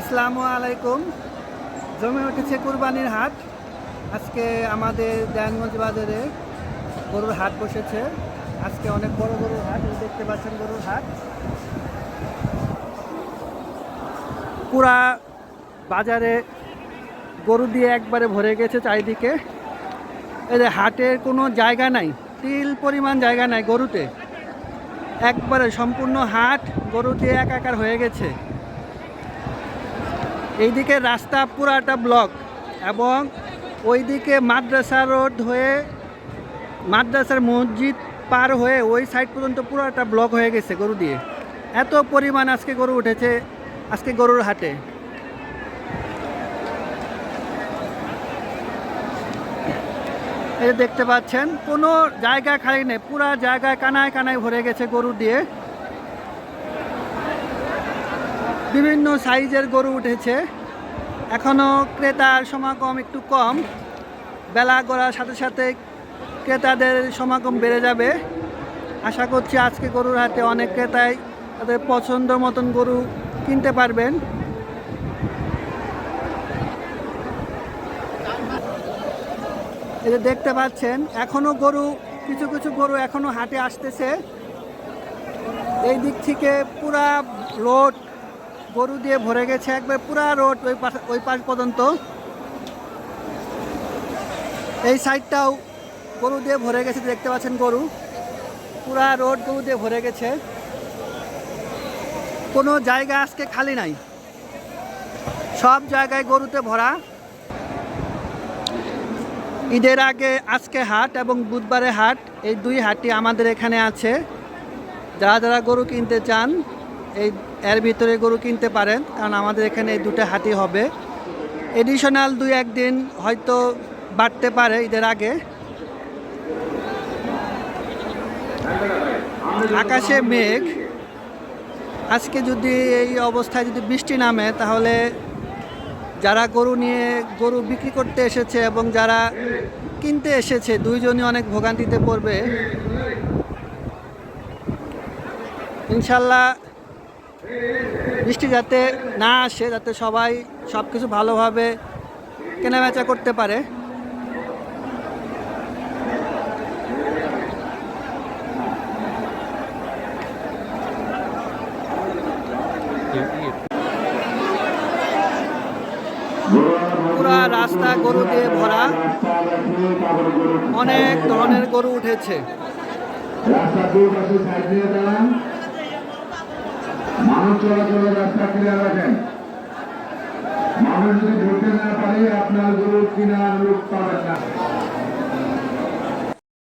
আসসালামু আলাইকুম। জমে উঠেছে কুরবানির হাট। আজকে আমাদের দেয়ানগঞ্জ বাজারে গরুর হাট বসেছে। আজকে অনেক বড় গরুর হাট দেখতে পাচ্ছেন গরুর হাট। পুরা বাজারে গরু দিয়ে একবারে ভরে গেছে চারিদিকে। যে হাটের কোনো জায়গা নাই, তিল পরিমাণ জায়গা নাই গরুতে। একবারে সম্পূর্ণ হাট গরু দিয়ে একাকার হয়ে গেছে। এইদিকে রাস্তা পুরাটা ব্লক এবং ওইদিকে মাদ্রাসা রোড হয়ে মাদ্রাসার মসজিদ পার হয়ে ওই সাইড পর্যন্ত পুরাটা ব্লক হয়ে গেছে গরু দিয়ে। এত পরিমাণ আজকে গরু উঠেছে, আজকে গরুর হাটে। এই দেখতে পাচ্ছেন, কোনো জায়গা খালি নেই, পুরা জায়গায় কানায় কানায় ভরে গেছে গরু দিয়ে। বিভিন্ন সাইজের গরু উঠেছে। এখনও ক্রেতার সমাগম একটু কম। বেলা গড়ার সাথে সাথে ক্রেতাদের সমাগম বেড়ে যাবে। আশা করছি আজকে গরুর হাতে অনেক ক্রেতাই তাদের পছন্দ মতন গরু কিনতে পারবেন। যে দেখতে পাচ্ছেন এখনও গরু, কিছু কিছু গরু এখনও হাটে আসতেছে। এই দিক থেকে পুরা রোড গরু দিয়ে ভরে গেছে একবার পুরা রোড ওই পাশ ওই পাশ পর্যন্ত। এই সাইডটাও গরু দিয়ে ভরে গেছে দেখতে পাচ্ছেন গরু। পুরা রোড গরু দিয়ে ভরে গেছে। কোনো জায়গা আজকে খালি নাই। সব জায়গায় গরুতে ভরা। ঈদের আগে আজকে হাট এবং বুধবারে হাট, এই দুই হাটই আমাদের এখানে আছে। যারা যারা গরু কিনতে চান এই এর ভিতরে গরু কিনতে পারেন, কারণ আমাদের এখানে এই দুটো হাতি হবে। এডিশনাল দুই একদিন হয়তো বাড়তে পারে ঈদের আগে। আকাশে মেঘ। আজকে যদি এই অবস্থায় যদি বৃষ্টি নামে, তাহলে যারা গরু নিয়ে গরু বিক্রি করতে এসেছে এবং যারা কিনতে এসেছে, দুইজনই অনেক ভোগান্তিতে পড়বে। ইনশাল্লাহ বৃষ্টি যাতে না আসে, যাতে সবাই সব কিছু ভালোভাবে কেনাবেচা করতে পারে। পুরা রাস্তা গরু দিয়ে ভরা। অনেক ধরনের গরু উঠেছে। রাস্তা দুই পাশে সাইড দিয়ে দাঁড়ান মানুষ চলাচলের রাস্তা ক্লিয়ার রাখেন মানুষ যদি ঢুকতে না পারে, আপনার গরু কিনা লোক পাবেন না।